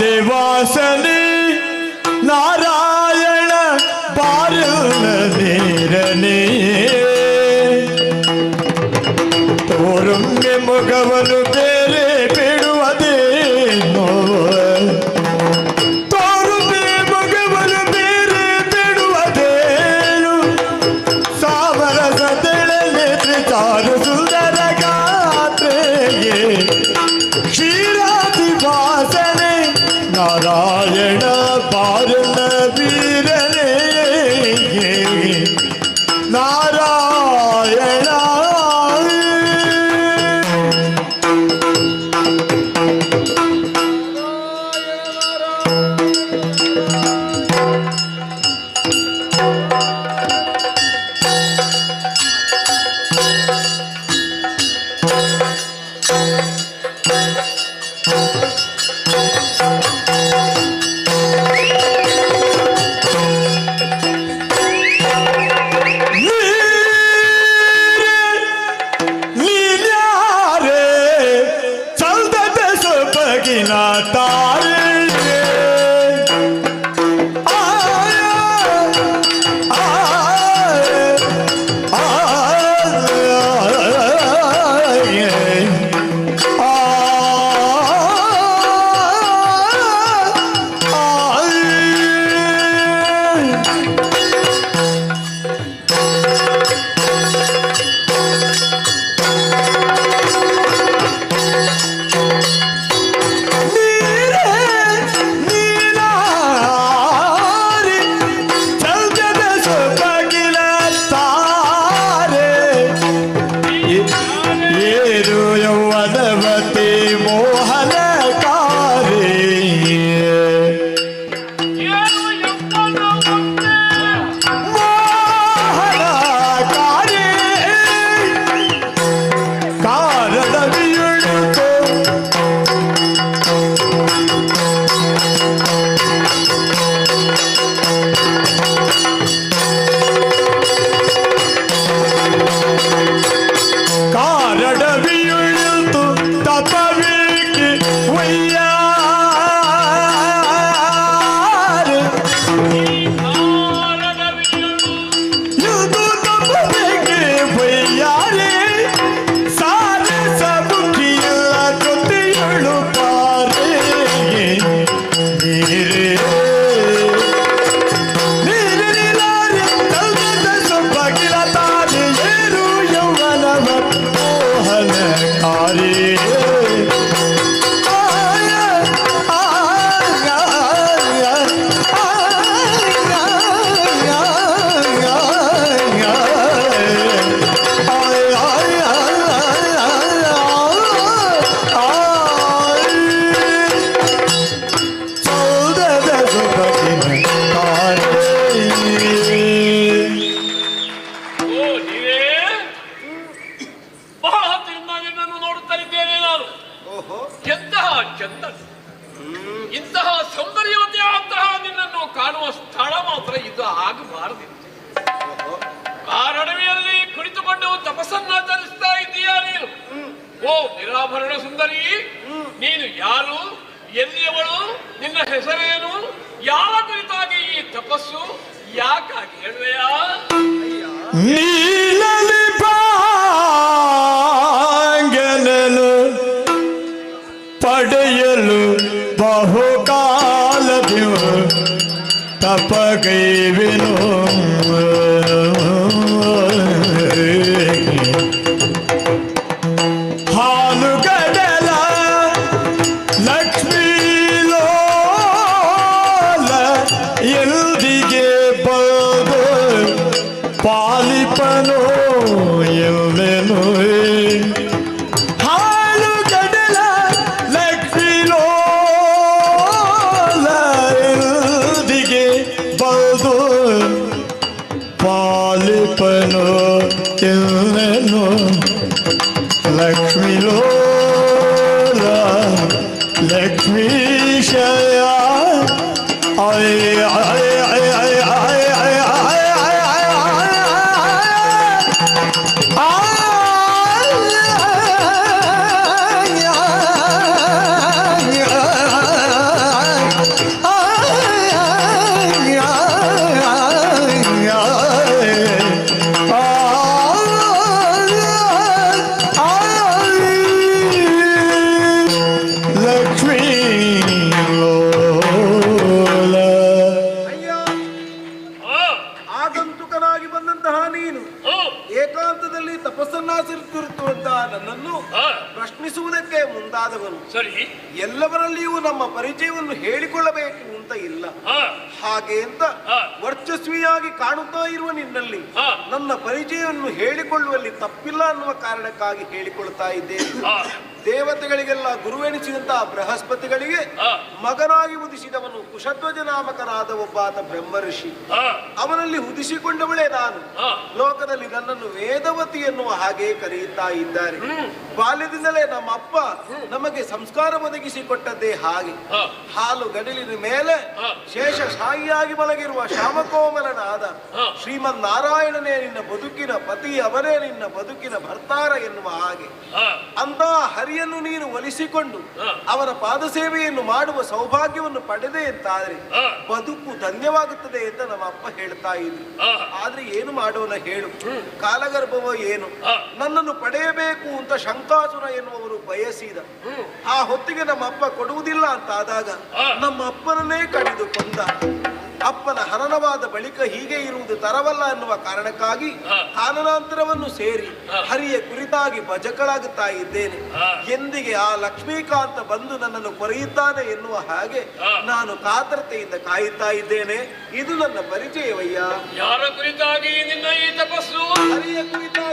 ದೇವಾಸನೆ ನಾರಾಯಣ ಬಾರಲ ನೀರನೇ. ತೋರೊಮ್ಮೆ ಮುಖವನ್ನು ಬೇರೆ ಬಿಡುವುದೇ ತೋರುಮೆ ಮುಖವನ್ನು ಬೇರೆ ಬಿಡುವುದೇನು ಸಾವರ ಸದೆಳೆ ಸಾರಸು ಆಭರಣ ಸುಂದರಿ, ನೀನು ಯಾರು, ಎಲ್ಲಿಯವಳು, ನಿನ್ನ ಹೆಸರೇನು, ಯಾವ ಕುರಿತಾಗಿ ಈ ತಪಸ್ಸು, ಯಾಕಾಗಿ ಹೇಳುವೆಯ? ಪಡೆಯಲು ಬಹುಕಾಲದಿವು ಹಾಗೆ ಅಂತ ವರ್ಚಸ್ವಿಯಾಗಿ ಕಾಣುತ್ತಾ ಇರುವ ನಿನ್ನಲ್ಲಿ ನನ್ನ ಪರಿಚಯವನ್ನು ಹೇಳಿಕೊಳ್ಳುವಲ್ಲಿ ತಪ್ಪಿಲ್ಲ ಅನ್ನುವ ಕಾರಣಕ್ಕಾಗಿ ಹೇಳಿಕೊಳ್ತಾ ಇದ್ದೇನೆ. ದೇವತೆಗಳಿಗೆಲ್ಲ ಗುರುವೆನಿಸಿದಂತಹ ಬೃಹಸ್ಪತಿಗಳಿಗೆ. ಮಗನಾಗಿ ಉದಿಸಿದವನು ಕುಶಧ್ವಜ ನಾಮಕನಾದ ಒಬ್ಬಾತ ಬ್ರಹ್ಮ ಋಷಿ ಅವನಲ್ಲಿ ಉದಿಸಿಕೊಂಡವಳೆ ನಾನು. ಲೋಕದಲ್ಲಿ ನನ್ನನ್ನು ವೇದವತಿ ಎನ್ನುವ ಹಾಗೆ ಕರೆಯುತ್ತಾ ಇದ್ದಾರೆ. ಬಾಲ್ಯದಿಂದಲೇ ನಮ್ಮ ಅಪ್ಪ ನಮಗೆ ಸಂಸ್ಕಾರ ಒದಗಿಸಿಕೊಟ್ಟದ್ದೇ ಹಾಗೆ. ಹಾಲು ಗಡಿಲಿನ ಮೇಲೆ ಶೇಷ ಶಾಹಿಯಾಗಿ ಮಲಗಿರುವ ಶ್ಯಾಮಕೋಮಲನಾದ ಹಾ. ಶ್ರೀಮನ್ ನಾರಾಯಣನೇ ನಿನ್ನ ಬದುಕಿನ ಪತಿ ಅವರೇ ನಿನ್ನ ಬದುಕಿನ ಭರ್ತಾರ ಎನ್ನುವ ಹಾಗೆ. ಅಂತ ಅಂತ ಹರಿಯನ್ನು ನೀನು ಒಲಿಸಿಕೊಂಡು ಅವರ ಪಾದ ಸೇವೆಯನ್ನು ಮಾಡುವ ಸೌಭಾಗ್ಯವನ್ನು ಪಡೆದೆ ಅಂತಾದ್ರೆ. ಬದುಕು ಧನ್ಯವಾಗುತ್ತದೆ ಅಂತ ನಮ್ಮ ಅಪ್ಪ ಹೇಳ್ತಾ ಇದ್ರು. ಆದ್ರೆ ಏನು ಮಾಡೋಣ ಹೇಳು. ಕಾಲಗರ್ಭವ ಏನು? ನನ್ನನ್ನು ಪಡೆಯಬೇಕು ಅಂತ ಶಂಕಾಸುರ ಎನ್ನುವರು ಬಯಸಿದ. ಆ ಹೊತ್ತಿಗೆ ನಮ್ಮ ಅಪ್ಪ ಕೊಡುವುದಿಲ್ಲ ಅಂತ ಆದಾಗ ನಮ್ಮ ಅಪ್ಪನನ್ನೇ ಕಡಿದು ಕೊಂದ. ಅಪ್ಪನ ಹನನವಾದ ಬಳಿಕ ಹೀಗೆ ಇರುವುದು ತರವಲ್ಲ ಎನ್ನುವ ಕಾರಣಕ್ಕಾಗಿ ಹನನಾಂತರವನ್ನು ಕಾನನಾಂತರವನ್ನು ಸೇರಿ ಹರಿಯ ಕುರಿತಾಗಿ ಭಜಕಳಾಗುತ್ತಾ ಇದ್ದೇನೆ. ಎಂದಿಗೆ ಆ ಲಕ್ಷ್ಮೀಕಾಂತ ಬಂದು ನನ್ನನ್ನು ಕೊರೆಯುತ್ತಾನೆ ಎನ್ನುವ ಹಾಗೆ ನಾನು ಕಾತರತೆಯಿಂದ ಕಾಯುತ್ತಾ ಇದ್ದೇನೆ. ಇದು ನನ್ನ ಪರಿಚಯವಯ್ಯ. ಯಾರ ಕುರಿತಾಗಿ ನಿನ್ನ ಈ ತಪಸ್ಸು? ಹರಿಯ ಕುರಿತಾಗಿ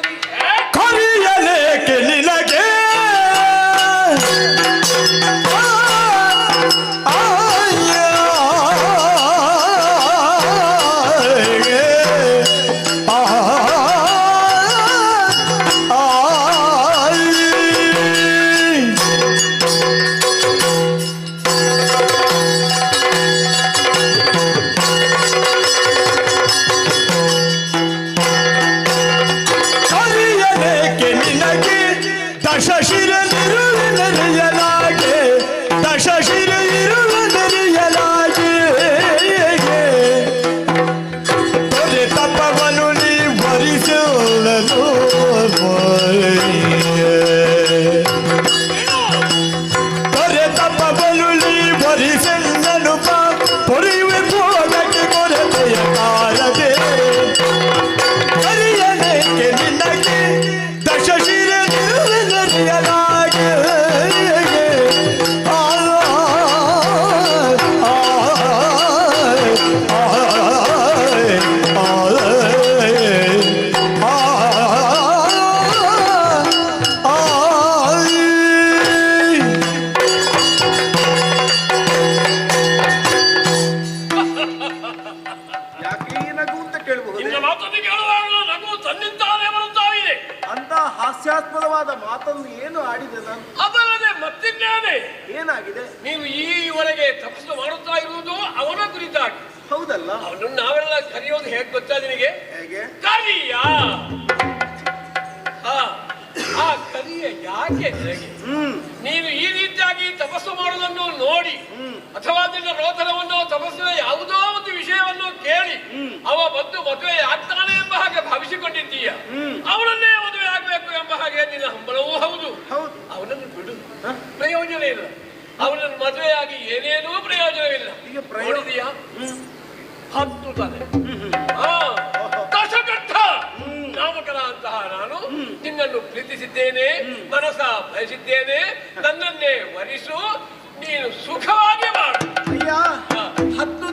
ತಪಸ್ಸು ಮಾಡುತ್ತಾ ಇರುವುದು ಅವನ ಕುರಿತಾಗಿ. ಹೌದಲ್ಲ? ಅವನನ್ನು ನಾವೆಲ್ಲ ಕರೆಯೋದು ಹೇಗೆ ಗೊತ್ತಾ ನಿನಗೆ? ಹೇಗೆ? ಕರಿಯ! ಆ, ಕರಿಯ ಯಾಕೆ ನಿನಗೆ? ನೀನು ಈ ರೀತಿಯಾಗಿ ತಪಸ್ಸು ಮಾಡುವುದನ್ನು ನೋಡಿ ಅಥವಾ ನಿನ್ನ ರೋಧನವನ್ನು ತಪಸ್ಸಿನ ಯಾವುದೋ ಒಂದು ವಿಷಯವನ್ನು ಕೇಳಿ ಅವ ಬಂದು ಮದುವೆ ಆಗ್ತಾನೆ ಎಂಬ ಹಾಗೆ ಭಾವಿಸಿಕೊಂಡಿದ್ದೀಯ. ಅವನನ್ನೇ ಮದುವೆ ಆಗ್ಬೇಕು ಎಂಬ ಹಾಗೆ ನಿನ್ನ ಹಂಬಲವೂ ಹೌದು. ಹೌದು. ಅವನನ್ನು ಬಿಡು? ಪ್ರಯೋಜನ ಇಲ್ಲ. ಅವನನ್ನು ಮದುವೆಯಾಗಿ ಏನೇನೂ ಪ್ರಯೋಜನವಿಲ್ಲ. ನೋಡಿದೀಯಾ? ಹತ್ತು ತಲೆ ಆ, ದಶಕಂಠ ನಾಮಕರ ಅಂತಹ ನಾನು ನಿನ್ನನ್ನು ಪ್ರೀತಿಸಿದ್ದೇನೆ ಮನಸ ಬಯಸಿದ್ದೇನೆ ನನ್ನನ್ನೇ ವರಿಸು ನೀನು ಸುಖವಾಗಿ ಮಾಡು.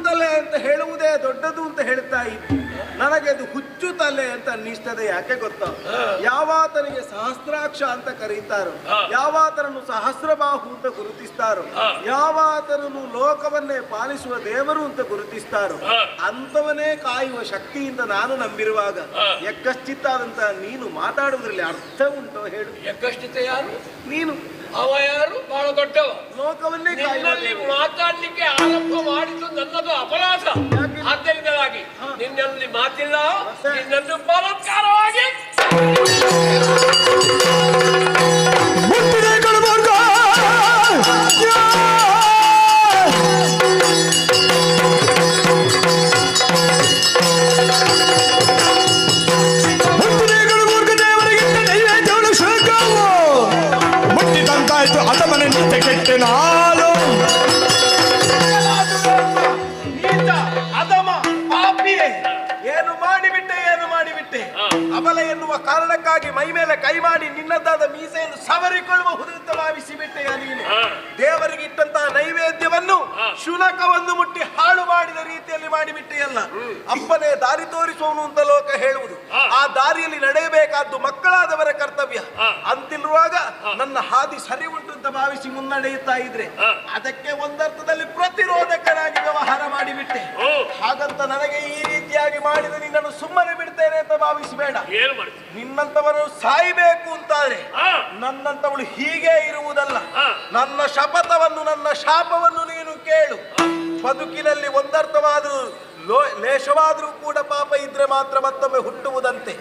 ತಲೆ ಅಂತ ಹೇಳುವುದೇ ದೊಡ್ಡದು ಅಂತ ಹೇಳ್ತಾ ಇದ್ದೆ. ನನಗೆ ಅದು ಹುಚ್ಚು ತಲೆ ಅಂತ ಅನ್ನಿಸ್ತದೆ ಯಾಕೆ ಗೊತ್ತಾ? ಯಾವಾತನಿಗೆ ಸಹಸ್ರಾಕ್ಷ ಅಂತ ಕರೀತಾರೋ. ಯಾವಾತನನ್ನು ಸಹಸ್ರಬಾಹು ಅಂತ ಗುರುತಿಸ್ತಾರೋ. ಯಾವಾತನನ್ನು ಲೋಕವನ್ನೇ ಪಾಲಿಸುವ ದೇವರು ಅಂತ ಗುರುತಿಸ್ತಾರೋ. ಅಂತವನೇ ಕಾಯುವ ಶಕ್ತಿಯಿಂದ ನಾನು ನಂಬಿರುವಾಗ ಯಕ್ಕಶ್ಚಿತ್ತಾದಂತ ನೀನು ಮಾತಾಡುವುದರಲ್ಲಿ ಅರ್ಥ ಉಂಟೋ ಹೇಳು. ಎಕ್ಕಷ್ಟಿತ ಯಾರು? ನೀನು. ಅವ ಯಾರು ಬಹಳ ದೊಡ್ಡವ. ಲೋಕವನ್ನೇ ನಿನ್ನಲ್ಲಿ. ಮಾತಾಡ್ಲಿಕ್ಕೆ ಆರಂಭ ಮಾಡಿದ್ದು ನನ್ನದು ಅಪರಾಧ ಆದ್ದರಿಂದಾಗಿ ಆದ್ದರಿಂದಲಾಗಿ ನಿನ್ನಲ್ಲಿ ಮಾತಿಲ್ಲ? ನಿನ್ನನ್ನು ಬಲಾತ್ಕಾರವಾಗಿ. ನಿತ್ಯ ಕೆಟ್ಟ ನಾಳು. ನೀತ ಅಧಮ ಪಾಪಿ. ಏನು ಮಾಡಿಬಿಟ್ಟೆ ಏನು ಮಾಡಿಬಿಟ್ಟೆ. ಅಬಲ ಎನ್ನುವ ಕಾರಣಕ್ಕಾಗಿ ಮೈ ಮೇಲೆ ಕೈ ಮಾಡಿ ನಿನ್ನದಾದ ಮೀಸೆಯನ್ನು ಸವರಿಕೊಳ್ಳಬಹುದು ಅಂತ ಭಾವಿಸಿ ಬಿಟ್ಟೆ ನೀನು. ದೇವರಿಗೆ ಇಟ್ಟಂತಹ ನೈವೇದ್ಯವನ್ನು. ಶುನಕವನ್ನು ಮುಟ್ಟಿ ಹಾಳು ಮಾಡಿದ ರೀತಿಯಲ್ಲಿ ಮಾಡಿಬಿಟ್ಟೆಯಲ್ಲ. ಅಪ್ಪನೇ ದಾರಿ ತೋರಿಸುವನು ಅಂತ ಲೋಕ ಹೇಳುವುದು. ಆ ದಾರಿಯಲ್ಲಿ ನಡೆಯಬೇಕಾದ್ದು ಮಕ್ಕಳಾದವರ ಕರ್ತವ್ಯ. ಅಂತಿರುವಾಗ ನನ್ನ ಹಾದಿ ಸರಿ ಉಂಟು ಅಂತ ಭಾವಿಸಿ ಮುನ್ನಡೆಯುತ್ತಾ ಇದ್ರೆ ಅದಕ್ಕೆ ಒಂದರ್ಥದಲ್ಲಿ ಪ್ರತಿರೋಧಕನಾಗಿ ವ್ಯವಹಾರ ಮಾಡಿಬಿಟ್ಟೆ. ಹಾಗಂತ ನನಗೆ ಈ ರೀತಿಯಾಗಿ ಮಾಡಿದ ನಿನ್ನನ್ನು ಸುಮ್ಮನೆ ಬಿಡ್ತೇನೆ ಅಂತ ಭಾವಿಸಬೇಡ. ನಿನ್ನಂತವರು ಸಾಯ್ಬೇಕು ಅಂತಾದ್ರೆ ನನ್ನಂತವಳು ಹೀಗೆ ಇರುವುದಲ್ಲ. ನನ್ನ ಶಪಥವನ್ನು ನನ್ನ ಶಾಪವನ್ನು ನೀನು ಕೇಳು. ಬದುಕಿನಲ್ಲಿ ಒಂದರ್ಥವಾದರೂ ಲೋ- ಲೇಷವಾದರೂ ಕೂಡ ಪಾಪ ಇದ್ರೆ ಮಾತ್ರ ಮತ್ತೊಮ್ಮೆ ಹುಟ್ಟುವುದಂತೆ.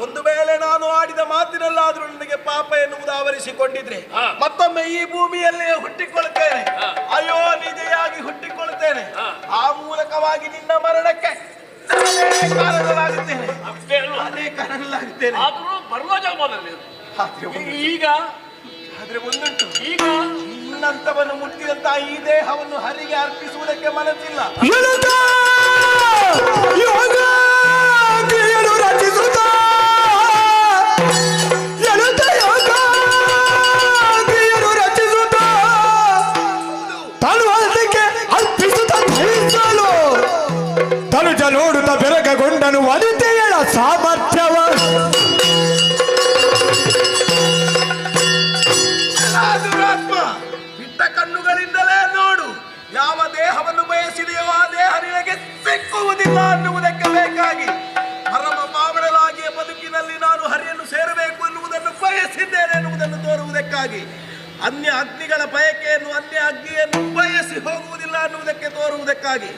ಒಂದು ವೇಳೆ ನಾನು ಆಡಿದ ಮಾತಿನಲ್ಲಾದರೂ ನನಗೆ ಪಾಪ ಎನ್ನುವುದು ಆವರಿಸಿಕೊಂಡಿದ್ರೆ ಮತ್ತೊಮ್ಮೆ ಈ ಭೂಮಿಯಲ್ಲೇ ಹುಟ್ಟಿಕೊಳ್ತೇನೆ. ಅಯ್ಯೋ ನಿಜೆಯಾಗಿ ಹುಟ್ಟಿಕೊಳ್ತೇನೆ ಆ ಮೂಲಕವಾಗಿ ನಿನ್ನ ಮರಣಕ್ಕೆ ಕಾರಣನಾಗುತ್ತೇನೆ. ಆದ್ರೂ ಬರುವ ಈಗ ಆದ್ರೆ ಒಂದುಂಟು. ಈಗ ನಿನ್ನಂತವನ್ನು ಮುಟ್ಟಿದಂತ ಈ ದೇಹವನ್ನು ಹರಿಗೆ ಅರ್ಪಿಸುವುದಕ್ಕೆ ಮನಸ್ಸಿಲ್ಲ. ನೋಡುತ್ತ ಬೆರಗಗೊಂಡನು ವನಿತೆಯಳ ಸಾಮರ್ಥ್ಯವ ಬಯಸಿದ್ದೇನೆ ತೋರುವುದಕ್ಕಾಗಿ, ಅನ್ಯ ಅಗ್ನಿಗಳ ಬಯಕೆಯನ್ನು, ಅನ್ಯ ಅಗ್ನಿಯನ್ನು ಬಯಸಿ ಹೋಗುವುದಿಲ್ಲ ಅನ್ನುವುದಕ್ಕೆ ತೋರುವುದಕ್ಕಾಗಿ,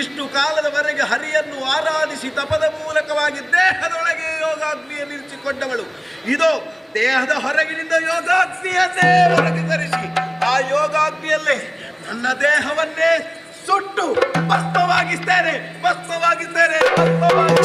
ಇಷ್ಟು ಕಾಲದವರೆಗೆ ಹರಿಯನ್ನು ಆರಾಧಿಸಿ ತಪದ ಮೂಲಕವಾಗಿ ದೇಹದೊಳಗೆ ಯೋಗಾಗ್ನಿಯನ್ನು ಇರಿಸಿಕೊಂಡವಳು. ಇದು, ದೇಹದ ಹೊರಗಿನಿಂದ ಯೋಗಾಗ್ನಿಯನ್ನೇ ಹೊರಗೆ ತರಿಸಿ, ಆ ಯೋಗಾಗ್ನಿಯಲ್ಲೇ ನನ್ನ ದೇಹವನ್ನೇ ಸುಟ್ಟು ಭಸ್ಮವಾಗಿಸ್ತೇನೆ ಭಸ್ಮವಾಗಿಸ್ತೇನೆ ಭಸ್ಮವಾಗಿಸ್ತೇನೆ